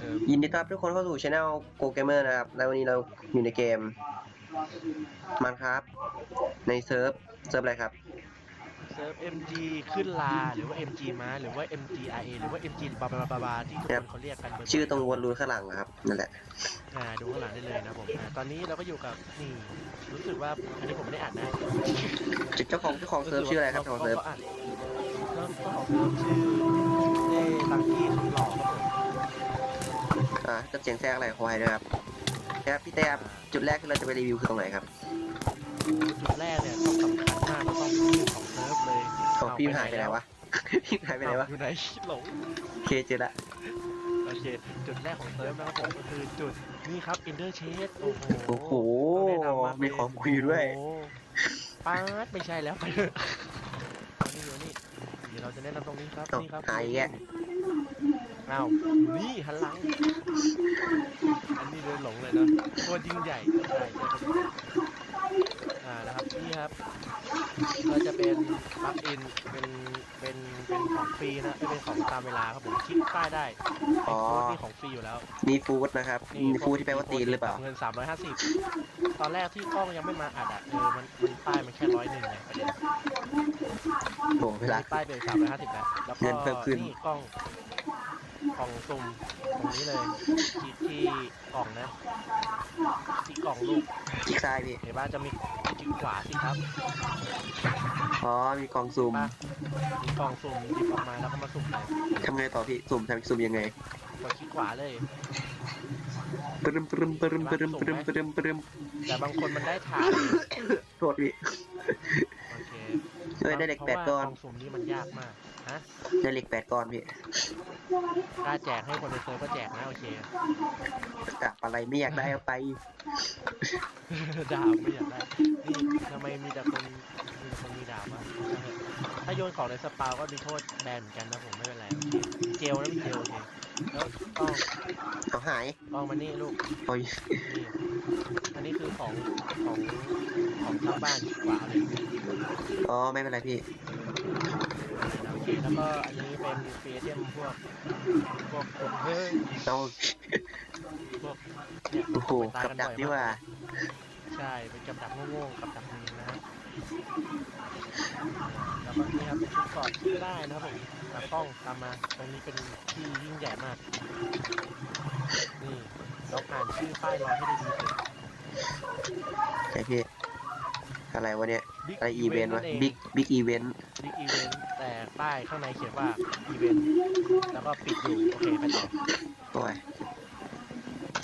เออยินดีต้อนรับทุกคนเข้าสู่ช anel Go Gamer นะครับ แล้ววันนี้เราอยู่ในเกมมันครับ ในเซิร์ฟ เซิร์ฟอะไรครับ เซิร์ฟ MG ขึ้นลาหรือว่า MG ม้าหรือว่า MGRA หรือว่า MG บาบาบาบาที่ทุกคครับนเขาเรียกกันบ่ยๆชื่อตรงวนรูนข้างหลังอะครับ นั่นแหละ อ่าดูข้างหลังได้เลยนะผมอ่าตอนนี้เราก็อยู่กับนี่รู้สึกว่าอันนี้ผมไม่ได้อ่านนะเจ้าของเจ้าของเซิร์ฟชื่ออะไรครับเจ้าของเซิร์ฟก็อ่านเริ่มต้นของเซิร์ฟชื่อ อ่าจะเสียงแทรกอะไรควายด้วยครับครับพี่แต้มจุดแรกที่เราจะไปรีวิวคือตรงไหนครับโอ้จุดแรกเนี่ยต้องสำคัญมากก็ต้องชื่อของเซิร์ฟเลยของพี่หายไปไหนวะพี่หายไปไหนวะอยู่ไหนหลงโอเคเจอละโอเคจุดแรกของเซิร์ฟนะครับผมก็คือจุดนี่ครับ Ender Chase โอ้โหโอ้โหต้องแนะนำากเลยมีของคุยด้วยโอ้โหป๊าดไม่ใช่แล้วไปเถอะเอานี่เอานี่เดี๋ยวเราจะแนะนำตรงนี้ครับเอ้านี่ครับหายอีกแยะ อ้าวนี่หันหลัง อันนี้เดินหลงเลยนะโคตรยิ่งใหญ่ใช่ใช่ครับอ่านะครับนี่ครับก็จะเป็นปลั๊กอินเป็นเป็นเป็นของฟรีนะไม่เป็นของตามเวลาครับผมคลิกป้ายได้อ๋อโค้ดนี่ของฟรีอยู่แล้ว มีฟู้ดนะครับ มีฟู้ดที่แปลว่าตีนหรือเปล่าเงิน 350 ตอนแรกที่กล้องยังไม่มาอัดอะเออมันมันป้ายมันแค่ร้อยหนึ่งไงประเด็นโอ้เวลามีป้ายเป็น350แล้วแล้วก็เงินเพิ่มขึ้นนี่กล้องก ล่องสุ่มตรงนี้เลยที่ที่กล่องนะที่กล่องลูกคลิกซ้ายพี่ เห็นว่าจะมีคลิกขวาสิครับอ๋อ มีกล่องซูมป่ะมีกล่องสุ่มหยิบออกมาแล้วก็มาสุ่มเลยทำไงต่อพี่ซูมทำซูมยังไงกดคลิกขวาเลยปรึมปรึมปรึมปรึมปรึมปรึมปรึมแต่บางคนมันได้ถ่ายโทษพี่โอเคเอ้ยได้เหล็กแปดก้อนเพราะว่ากล่องสุ่มนี้มันยากมาก ฮะได้เหล็กแปดก้อนพี่กล้าแจกให้คนในเซิร์ฟก็แจกนะโอเคกลับอะไรไม่อยากได้เอาไปดาบไม่อยากได้นี่ทำไมมีแต่คนมีแต่คนมีดาบวะถ้าโยนของในสปาวก็มีโทษแบนเหมือนกันนะผมไม่เป็นไรโอเคมีเจลนะมีเจลโอเคแล้วต้องเอาหายต้องมานี่ลูกโอ้ยนี่อันนี้คือของของของทางบ้านขวาเลยอ๋อไม่เป็นไรพี่โอเค แล้วก็อันนี้เป็นเฟเทียมพวกพวกพวกเฮ้ยเอาพวกเนี่ยโอ้โหไปตายกับดักบ่อยนี่มว่า ใช่เป็นกับดักโง่ๆกับดักนี้นะฮะแล้วก็นี่ครับเป็นชุดเกอดที่ได้นะครับผมตากล้องตามมาตรงนี้เป็นที่ยิ่งใหญ่มาก นี่เราอ่านชื่อป้ายรอให้ได้ดีเถอะใช่พี่อะไรวะเนี่ย Big อะไรอีเวนต์วะนั่นเองบิ๊กบิ๊กอีเวนต์ บิ๊กอีเวนต์แต่ป้ายข้างในเขียนว่าอีเวนต์แล้วก็ปิดอยู่ โอเคไปต่อโอ้ย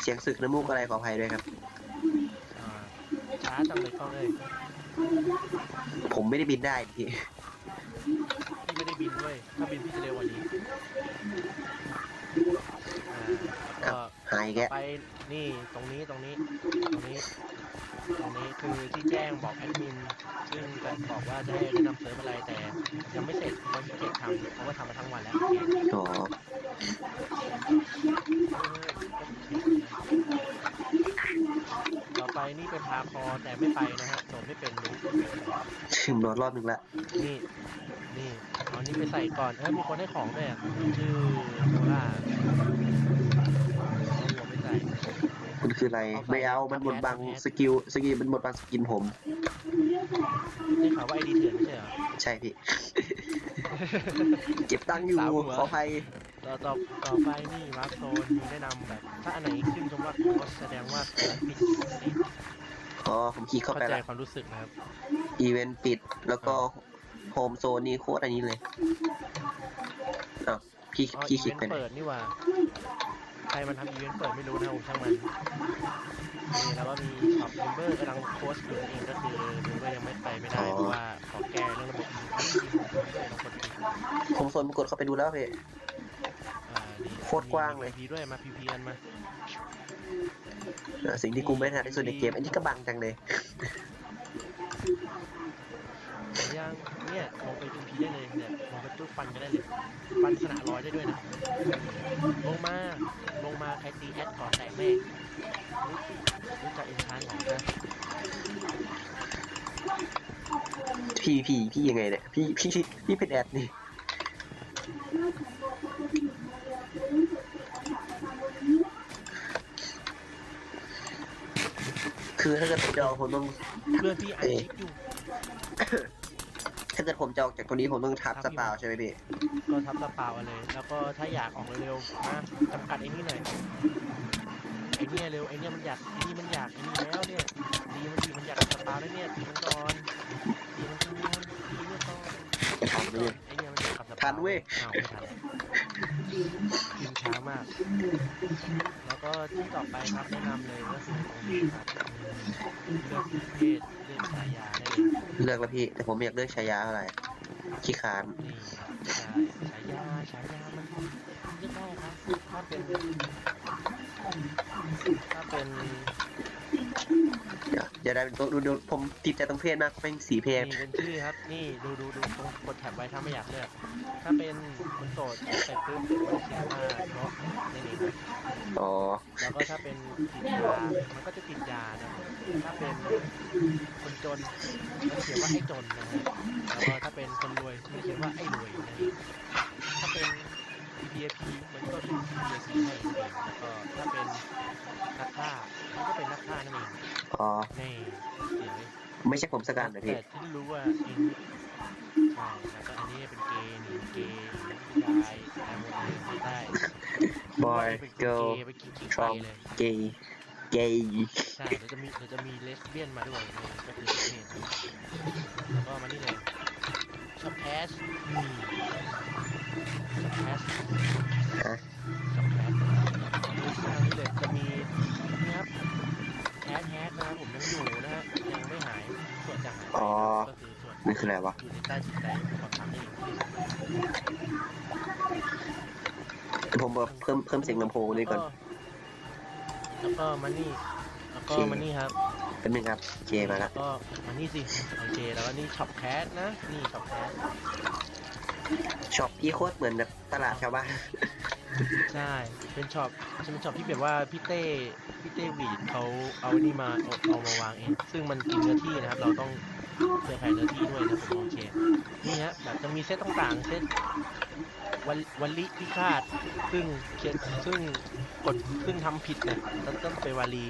เสียงสึกน้ำมูกอะไรขออภัยด้วยครับ อ่าช้าจังเลยกล้องเลยผมไม่ได้บินได้พี่ พี่ไม่ได้บินด้วย ถ้าบินพี่จะเร็วกว่านี้อ่าแล้วก็หายแกไปนี่ตรงนี้ตรงนี้ ตรงนี้ ตรงนี้คือที่แจ้งบอกแอดมิน ซึ่งจะบอกว่าจะให้แนะนำเซิร์ฟอะไรแต่ ยังไม่เสร็จเขาขี้เกียจทำเพราะว่าทำมาทั้งวันแล้วโอเคอ๋อต่อไปนี่เป็นพาคอแต่ไม่ไปนะฮะโดดไม่เป็นรู้ถึงโดนรอบหนึ่งละนี่ นี่เอานี่ไปใส่ก่อนเออมีคนให้ของด้วยอะชื่อโซล่าเอาหัวไปใส่ มันคืออะไรไม่เอามันหมดบังสกิลสกิลมันหมดบังสกินผมได้ข่าวว่าไอดีเถื่อนไม่ใช่เหรอใช่พี่ เก็บตังค์อยู่สามหัวขออภัยต่อต่อต่อไปนี่วาร์ปโซนมีแนะนำแบบถ้าอันไหนขึ้นคำว่าโค้ชแสดงว่าเกิดผิดนี่อ๋อผมคลิกเข้าเข้าไปใจละความรู้สึกนะครับอีเวนต์ปิดแล้วก็โฮมโซนนี่โคตรอันนี้เลยอ้าวพี่อ๋อพี่อีคลิเวกนไปต์ไหนเปิดนี่หว่าใค รมันทำอีเวนต์เปิดไม่รู้นะผมช่างมันนี่แล้วก็มีช็อปเมมเบอร์กำลังโพสต์อยู่นั่นเองก็คือดูว่ายังไม่ไปไม่ได้เพราะว่าขอแก้เรื่องระบบอีเวนต์ลองกดดูโฮมโซนผมกดเข้าไปดูแล้วพี่อ่านี่โคตรกว้างเลยพีด้วยมาพีพีกันมาอ่าสิ่งที่กูไม่ถนัดที่สุดในเกมอันนี้ก็บังจังเลยเห็น ยังเนี่ยมองไปจุมพีได้เลยเนี่ยมองไปปุ๊บปันก็ได้เลยปันสนาดร้อยได้ด้วยนะลงมาลงมาใครตีแอดก่อนแตกแม่รู้จักเอ็นชานหรอนะพี่พี่พี่ยังไงเนี่ยพี่พี่พี่เป็นแอดนี่คือถ้าเกิดจะเอาคนต้องเพื่อนพี่อัดคลิปอยู่ ถ้าเกิดผมจะออกจากตัวนี้ผมต้องทับคสรับพี่ปาวใช่ไหมพี่ ก็ทับตะเปล่าเอาเลย แล้วก็ถ้าอยากออกเร็วๆนะจำกัดไอ้นี่หน่อยไอ้เนี่ยเร็วไอ้เนี่ยมันอยากไอ้นี่มันอยากไอ้นี่แล้วเนี่ยดีมันดีมันอยากตะเปล่าแล้วเนี่ยตีมันก่อนตีมันก่อนตีมันก่อนจะทันไหมเนี่ยไอ้เนี่ยมันอยากกับตะเปล่าทันเว้ย อ้าวไม่ทันยิงช้ามากแล้ว ก็ที่ต่อไปครับแนะนำเลยก็คือตรงนี้ครับเลือกเพศเลือกฉายาได้เลยเลือกแล้วพี่ แต่ผมอยากเลือกชายาอะไรขี้คานนี่ใช่ฉายาฉายามันเลือกได้ครับถ้าเป็นถ้าเป็น เดี๋ยวจะได้เป็นตัวดูดูผมติดใจตรงเพศมากเป็นสีเพศนี่เป็นชื่อครับ นี่ดูดูดูตรงกดแท็บไว้ถ้าไม่อยากเลือก ถ้าเป็นคนโสดเสร็จปุ๊บมันเขียนว่าเนาะนี่นี่อ๋อแล้วก็ถ้าเป็นติดยามันก็จะติดยานะถ้าเป็นคนจนมันเขียนว่าให้จนนะฮะแล้วก็ถ้าเป็นคนรวยมันเขียนว่าไอ้รวยนะฮะถ้าเป็น PAP มันก็เป็น PAP ให้นั่นเองแล้วก็ถ้าเป็นนักฆ่ามันก็เป็นนักฆ่านั่นเองอ๋อนี่เดี๋ยวไม่ใช่ผมสกันนะพี่ แต่ที่รู้ว่าเองใช่แล้วก็อันนี้เป็นเกย์หนีเกย์หนียายอะไรหมดเลยไม่ได้บอยเป็นเกิร์ลเกย์ไปกิ๊กๆทรอมไปเลยเกย์เกย์ใช่เดี๋ยวจะมีเดี๋ยวจะมีเลสเบี้ยนมาด้วยนี่ก็คือเพศแล้วก็มานี่เลยช็อปแคสนี่ช็ อปแคสฮะช็อปแคสดูข้างนี้เลยจะมีนี่ครับแคสแฮกนะครับผมยังอยู่นะฮะยังไม่หายส่วนจะหายไปอ๋อ ก็คือส่วนนี่คืออะไรวะ อยู่ในใต้จิตใจของทำได้อย่างที่ผมบอกเพิ่มเพิ่มเสียงลำโพงด้วยก่อน แล้วก็มานี่แล้วก็โอเคมานี่ครับ เป็นหนึ่งครับ เจมาแล้ละวก็มานี่สิโอเคแล้วก็นี่ช็อปแคสนะ นี่ช็อปแคส ช็อปพี่โคตรเหมือนแบบตลาดชาวบ้าน ใช่ เป็นช็อปจะเป็นช็อปที่แบบว่าพี่เต้พี่เต้วีดเขาเอานี่มาเอาเอามาวางเอง ซึ่งมันกินเนื้อที่นะครับ เราต้องเคลียร์ไขเนื้อที่ด้วยนะผมโอเค นี่ฮะแบบจะมีเซตต่างๆ เซต วันวันลิพิฆาตซึ่งเขียนซึ่งกดซึ่งทำผิดเนี่ยต้องต้องไปนวาลี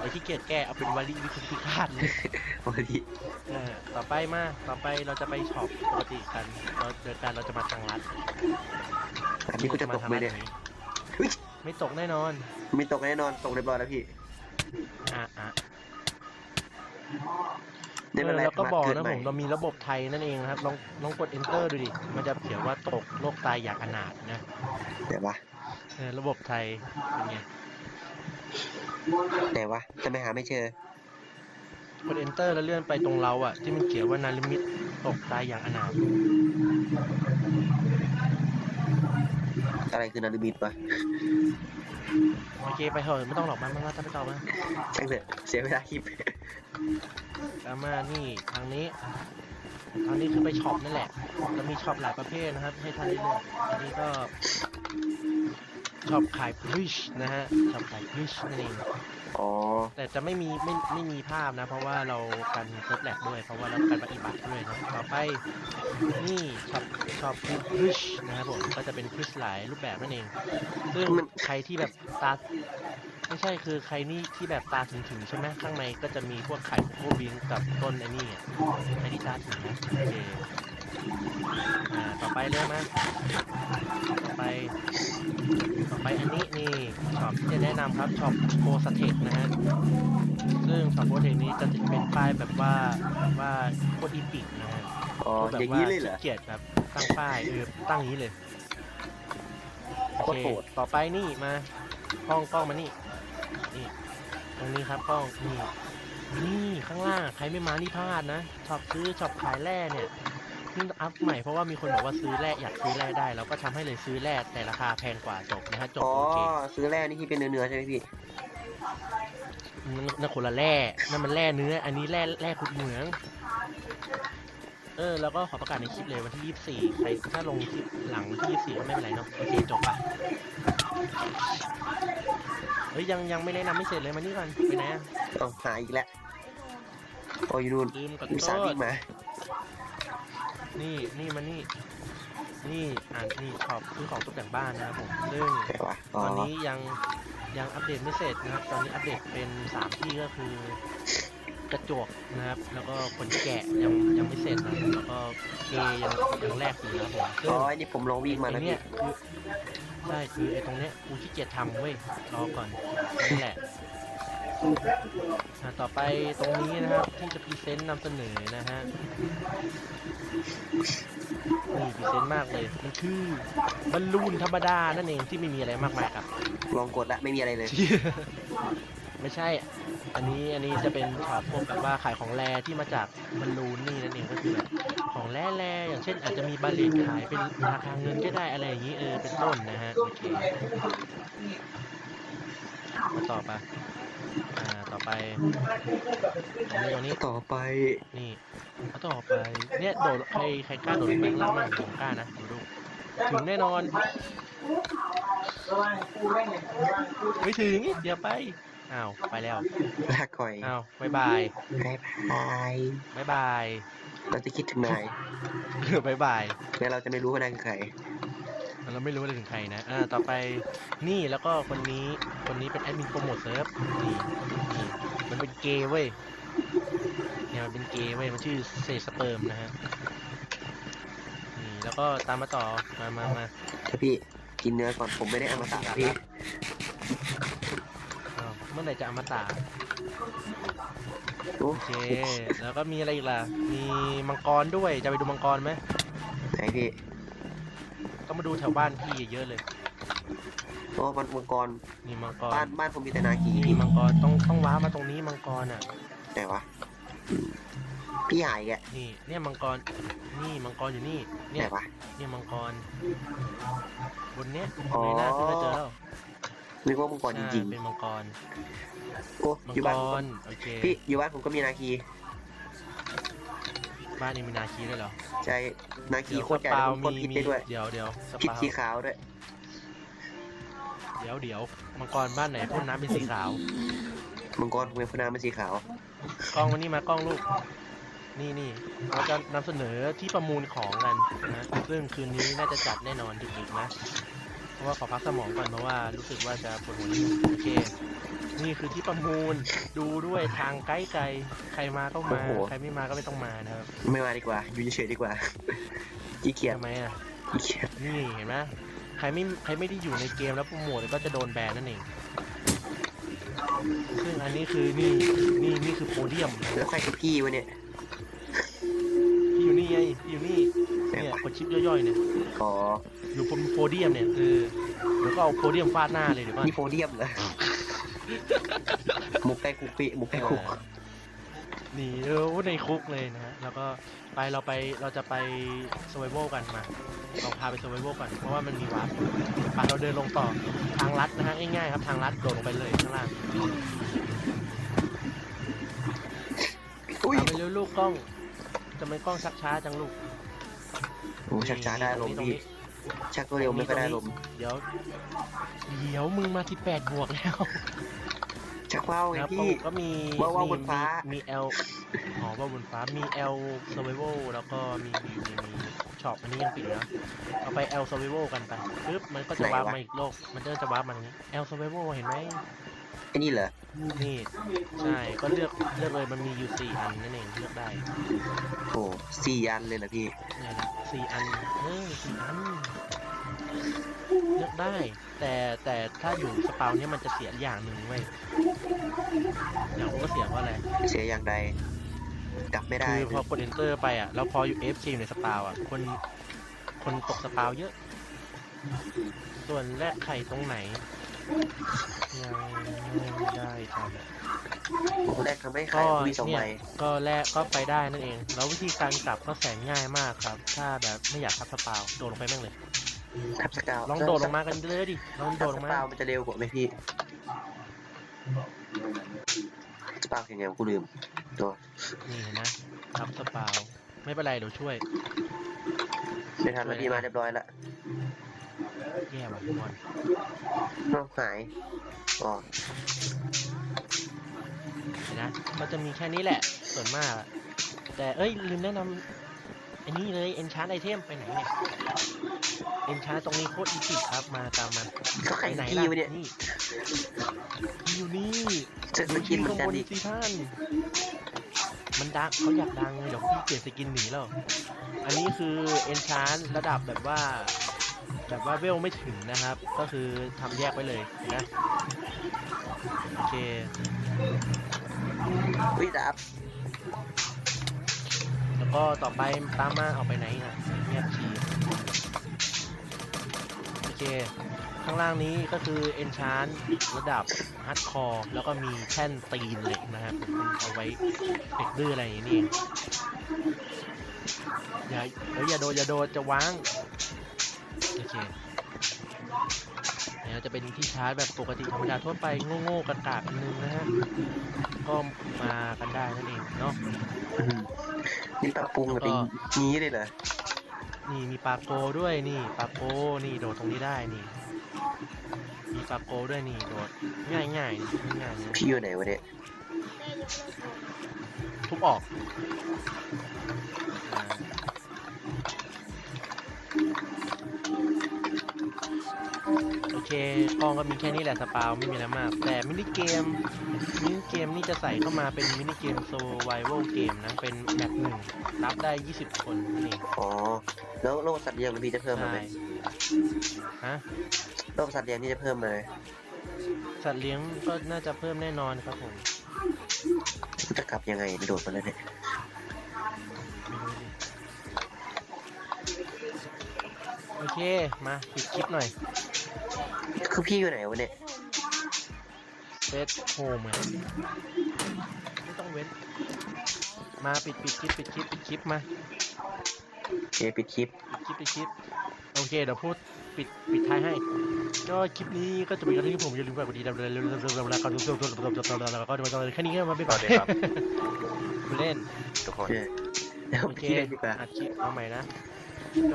ไอ้ที่เกียจแก้เอาเป็นวาลีวิพิฆาตเลยพอดีเออต่อไปมาต่อไปเราจะไปช็อปปกติกันเราเดินการเราจะมาทางลัดอันนี้กูจะตกไหมเนี่ยเฮ้ยไม่ตกแน่นอน ไม่ตกแน่นอน ตกเรียบร้อยแล้วพี่ อะอะ ไม่เป็นไรแล้วก็บอกเกิดนะใหผมเรามีระบบไทยนั่นเองนะครับลองลองกด enter ดูดิ มันจะเขียนว่าตกโรคตายอย่างอนาถนะเดี๋ยววะเออระบบไทยเป็นไงไหนวะทำไมหาไม่เจอกด enter แล้วเลื่อนไปตรงเราอะ ที่มันเขียนว่านาริมิตตกตายอย่างอนาถอะไรคือนารูบิดวะโอเคไปเถอะไม่ต้องหรอกมามามาตามไปต่อมาช่างเถอะเสียเวลาคลิป ตามมานี่ทางนี้ ทางนี้คือไปช็อปนั่นแหละ จะมีช็อปหลายประเภทนะครับ ให้ท่านได้เลือกอันนี้ก็ช็อปขายพริชนะฮะช็อปขายพริชนั่นเอง อ๋อ แต่จะไม่มีไม่ไม่มีภาพนะ เพราะว่าเรากันเซิร์ฟแลกด้วย เพราะว่าเรากันปฏิบัติด้วยนะต่อไปนี่ช็อปช็อปคือพริชนะครับผม ก็จะเป็นพริชหลายรูปแบบนั่นเอง ซึ่งมันใครที่แบบตา ไม่ใช่คือใครนี่ที่แบบตาถึงถึงๆใช่ไหมข้างในก็จะมีพวกไข่โคบิงกับต้นไอ้นี่อะใครที่ตาถึงนะโอเคอ่าต่อไปเลยมาต่อไป ต่อไปอันนี้นี่ช็อปที่จะแนะนำครับช็อปโกสเทคนะฮะซึ่งช็อปโกสเทคนี้จะเป็นป้ายแบบว่าแบบว่าโคตรอีพิกนะฮะอ๋อแบบอย่างว่านี้เลยเหรอ ขี้เกียจแบบตั้งป้ายเออตั้งอย่างนี้เลย โอโคตรเคโหด ต่อไปนี่มา กล้องกล้องมานี่นี่ ตรงนี้ครับกล้องนี่นี่ข้างล่างใครไม่มานี่พลาดนะช็อปซื้อช็อปขายแร่เนี่ยนี่อัพใหม่เพราะว่ามีคนบอกว่าซื้อแร่อยากซื้อแร่ได้เราก็ทำให้เลยซื้อแร่แต่ราคาแพงกว่าจบนะฮะจบอ๋อโอเคซื้อแร่นี่ที่เป็นเนื้อๆใช่ไหมพี่นั่นนั่นคนละแร่นั่นมันแร่เนื้อ อันนี้แร่แร่ขุดเหมืองเออแล้วก็ขอประกาศในคลิปเลยวันที่ 24 ใครถ้าลงคลิปหลังวันที่ 24 ก็ไม่เป็นไรเนาะโอเคจบปะ เฮ้ยยังยังไม่แนะนำไม่เสร็จเลยมานี่ก่อนไปไหนอะเอาหาอีกแล้วโอ้ยนู่นลืมกับอุตส่าห์โทวิ่ษงมานี่นี่มานี่ นี่อ่านนี่ขอบซื้อของตกแต่งบ้านนะครับผมซึ่งไหนวะตอ๋ออนนี้ยังยังอัปเดตไม่เสร็จนะครับ ตอนนี้อัปเดตเป็นสามที่ก็คือ กระจกนะครับ แล้วก็ขนแกะยังยังไม่เสร็จนะแล้วก็เกยังยังแรกอยู่นะครับผมซึ่ง อ๋อไอ้นี่ผมลองวิ่งมาไอแล้วเนี้พี่ยคือใช่คือไอตรงเนี้ยกูขี้เกียจทำเว้ยรอก่อนนั่นแหละอะต่อไปตรงนี้นะครับที่จะพรีเซนต์นำเสนอนะฮะนี่พรีเซนต์มากเลย มันคือบอลลูนธรรมดานั่นเองที่ไม่มีอะไรมากมายครับ ลองกดละไม่มีอะไรเลย ไม่ใช่ อันนี้อันนี้จะเป็นช็อปพวกแบบว่าขายของแรที่มาจากบอลลูนนี่นั่นเองก็คือแบบของแร่แรอย่างเช่น อาจจะมีบาเลตขายเป็นราคาเงินก็ได้อะไรอย่างนี้เออเป็นต้นนะฮะโอเคมาต่อไปอ่าต่อไปตรงนี้ตรงนี้ต่อไปนี่เอาต่อไปเนี่ยโดดใครใครกล้าโดดลงไปข้างล่างบ้างผมกล้านะดูดูถึงแน่นอน ไม่ถึงเดี๋ยวไป อ้าวไปแล้วลาก่อยอ้าวบายบายบายบายบายบายเราจะคิดถึงนายบายบายแล้วเราจะไม่รู้ว่านายคือใครเราไม่รู้ว่าจะถึงใครนะอ่าต่อไปนี่แล้วก็คนนี้คนนี้เป็นแอดมินโปรโมทเซิร์ฟนี่นี่มันเป็นเกย์เว้ยเนี่ยมันเป็นเกย์เว้ยมันชื่อเซสเปิร์มนะฮะนี่แล้วก็ตามมาต่อมามามาครับพี่กินเนื้อก่อนผมไม่ได้เอามาตัดพี่อ้าว เมื่อไหร่จะอมตะโอ้โอเค แล้วก็มีอะไรอีกล่ะ มีมังกรด้วย จะไปดูมังกรไหม ไหนพี่ต้องมาดูแถวบ้านพี่เยอะเลย โอ้มันมังกรมีมังกรบ้านบ้านผมมีแต่นากีนี่พี่มังกร ต้องต้องว้ามาตรงนี้มังกรอะ ไหนวะพี่หายแกนี่ เนี่ยมังกร นี่มังกรอยู่นี่ ไหเนี่นยวะ เนี่ยมังกร บนเนี้ยอ๋อในหน้าพี่ก็เจอแล้ว นึกว่ามังกรจใช่ริง เป็นมังกร ๆ โอ้มังอยู่กบ้านผมรโอเคพี่อยู่บ้านผมก็มีนาคีบ้านนี้มีนาคีด้วยเหรอใช่นาคีเดี๋ยวโคสตรใหญ่ปาแล้ววพ่นมีพิษมีได้ด้วยเดี๋ยวเดี๋ยวสพิษปาวสีขาวด้วยเดี๋ยวเดี๋ยวมังกรบ้านไหนพ่นน้ำเป็นสีขาว มังกรผมเป็นพนามันสีขาวกล้องวันนี้มากล้องลูก นี่นี่เราจะนำเสนอที่ประมูลของกันนะซึ่งคืนนี้น่าจะจัดแน่นอนดึกๆนะ เพราะว่าขอพักสมองก่อนเพราะว่ารู้สึกว่าจะปวดหัวนิดนึงโอเค นี่คือที่ประมูลดูด้วยทางไกลๆใครมาก็มาโอ้โห ใครไม่มาก็ไม่ต้องมานะครับไม่มาดีกว่า อยู่เฉยๆดีกว่าขี้เกียจทำไมอะขี้เกียจนี่เห็นไหมใครไม่ใครไม่ได้อยู่ในเกมแล้วโปรโมทก็จะโดนแบนนั่นเองซึ่งอันนี้คือนี่นี่นี่คือโพเดียม แล้วใครคือพี่วะเนี่ย พี่อยู่นี่ไงพี่อยู่นี่ เนี่ยกดชิปย่อยๆเนี่ยอ๋ออยู่บนโพเดียมเนี่ยเออเดี๋ยวก็เอาโพเดียมฟาดหน้าเลยเดี๋ยวก่อนนี่โพเดียมเหรอมุกใกล้คุกปีมุกใกล้คุกหนีเออในคุกเลยนะฮะแล้วก็ไปเราไปเราจะไปส u r v i v a l กันมาลองพาไปส u r v i v a l กันเพราะว่ามันมีวาร์ปไปเราเดินลงต่อทางลัดนะฮะง่ายๆครับทางลัดโดดลงไปเลยข้างล่างอุ้ยตามไปเร็วลูกกล้องจะไม่กล้องชักช้าจังลูก โอ้ชักช้าได้ลมณ์ตรงพี่นี้ชักตัวเร็วไม่ค่อยได้ลมณ์เดี๋ยว เดี๋ยวมึงมาที่แปดบวกแล้ว ชักว่าวไงนะครับพี่ ก็มีว่าวๆบนฟ้ามี L อ๋อว่าวบนฟ้ามี L Survival แล้วก็มีมีมีมีช็อปอันนี้ยังปิดนะเอาไป L Survival กันไปปึ๊บมันก็จะวาร์ปมาอีกโลก มันก็จะวาร์ปมาตรงนี้ L Survival เห็นไหมไอ้นี่เหรอนี่ใช่ก็เลือกเลือกเลยมันมีอยู่สี่อันนั่นเองเลือกได้โอ้สี่อันเลยเหรอพี่เนี่ยนะสี่อันเออสี่อันเลือกได้ แต่แต่ถ้าอยู่สปาวเนี้ยมันจะเสียอย่างหนึ่งเว้ยอย่างผมก็เสียเพราะอะไรเสียอย่างใดกลับไม่ได้คือพอกด enter ไปอะแล้วพออยู่ FG อยู่ในสปาวอะคนคนตกสปาวเยอะ ส่วนแรกไข่ตรงไหน ยังไม่ได้ทผมแรกทำให้ำขายก็มีสองเนี่ใบยก็แรกก็ไปได้นั่นเอง แล้ววิธีการกลับก็แสนง่ายมากครับ ถ้าแบบไม่อยากทับสปาวโดดลงไปแม่งเลย ทับสกาวลองโดดลงมากันเลยดิลองโดทับดลสงมาปาวมันจะเร็วกว่าไหมพี่สปาวยังไงวะกูลืมตัวนี่เห็นนะทับสปาวไม่เป็นไรเดี๋ยวช่วย ไม่ทันแล้วพี่มาเรียบร้อยละ แย่ว่ะบอลน้องหายอ๋อเห็นนะก็จะมีแค่นี้แหละ ส่วนมากอะแต่เอ้ย ลืมแนะนำไอ้นี่เลยเอนชาร์ไอเทมไปไหนเนี่ยเอนชาร์ตรงนี้โคตรอีพิกครับมาตามมาก็ใครไปไหนพี่ล่ะวะเนี่ยนี่พี่อยู่นี่เจอสกินเหมือนกันข้างบอีกสิท่านมันดังเขาอยากดังเดี๋ยวพี่เปลี่ยนสกินหนีแล้ว อันนี้คือเอนชานระดับแบบว่า แบบว่าเวลไม่ถึงนะครับ ก็คือทำแยกไว้เลยนะโอเควิดับแล้วก็ต่อไปตามมาเอาไปไหนนะเงียบชีโอเค ข้างล่างนี้ก็คือเอนชานระดับฮาร์ดคอร์แล้วก็มีแท่นตีนเหล็กนะครับเอาไว้เด็กดื้ออะไรอย่างนี้เองอย่าเฮ้ยอย่าโดนอย่าโดนจะวาง โอเคเนี่ยจะเป็นที่ชาร์จแบบปกติธรรมดาทั่วไปโง่ๆกากๆอันนึงนะฮะก็มากันได้นั่นเองเนาะอืมนี่ปรับปรุงอะไรก็งี้เลยเหรอนี่มีปาโกด้วยนี่ปาโกนี่โดดตรงนี้ได้นี่ มีปาโกด้วยนี่โดดง่ายง่ายๆง่ายๆนะพี่อยู่ไหนวะเนี่ยทุบออก เคกล้องก็มีแค่นี้แหละสปาวไม่มีอะไรมาก แต่มินิเกมมินิเกมนี่จะใส่เข้ามาเป็นมินิเกม survival เกมนะ เป็นแมปหนึ่งรับได้ 20 คนนั่นเองอ๋อแล้วโลกสัตว์เลี้ยงพี่จะเพิ่มมาไหมใช่ฮะโลกสัตว์เลี้ยงนี่จะเพิ่มมาไหมสัตว์เลี้ยงก็น่าจะเพิ่มแน่นอนครับผมจะกลับยังไงโดดมาแล้วเนี่ยไม่รู้ดิโอเค มาปิดคลิปหน่อย คือพี่อยู่ไหนวะเนี่ยเซตโฮมไงไม่ต้องเว้น มาปิดปิดคลิปปิดคลิปปิดคลิปมาโอเคปิดคลิป ปิดคลิปปิดคลิปโอเคเดี๋ยวพูดปิดปิดท้ายให้ ก็คลิปนี้ก็จะเป็นการที่ผมอย่าลืมกดกระดิ่งแล้วแล้วก็ดูดูดูดูดูดูดูแล้วก็ดูแค่นี้ก็มาไปก่อนสวัสดีครับเล่นทุกคโอนเคเดี๋ยวโอเคพี่เลยดีกว่า อัดคลิปเอาใหม่นะ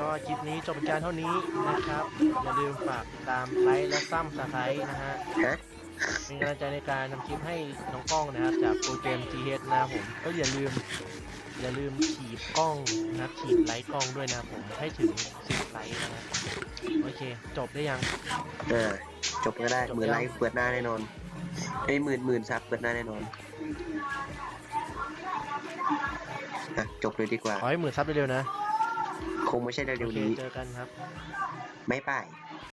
ก็คลิปนี้จบเป็นการเท่านี้นะครับ อย่าลืมฝากติดตามไลค์และซ้ำสไครต์นะฮะฮะเป็นกำลังใจในการทำคลิปให้น้องกล้องนะครับ จากโปรเกม GH นะครับผมก็อย่าลืม อย่าลืมขีดกล้องนะครับขีดไลค์กล้องด้วยนะครับผมให้ถึง10ไลค์นะครับโอเค จบได้ยังอ่าจบก็ได้จบหมื่นยังไลค์เปิดหน้าแน่นอนไอ้ยหมื่นหมื่นซับเปิดหน้าแน่นอนอะจบเลยดีกว่า ขอให้หมื่นซับเร็วๆนะ คงไม่ใช่โอเร็วเคๆนี้ เจอกันครับ ไม่ไป้าย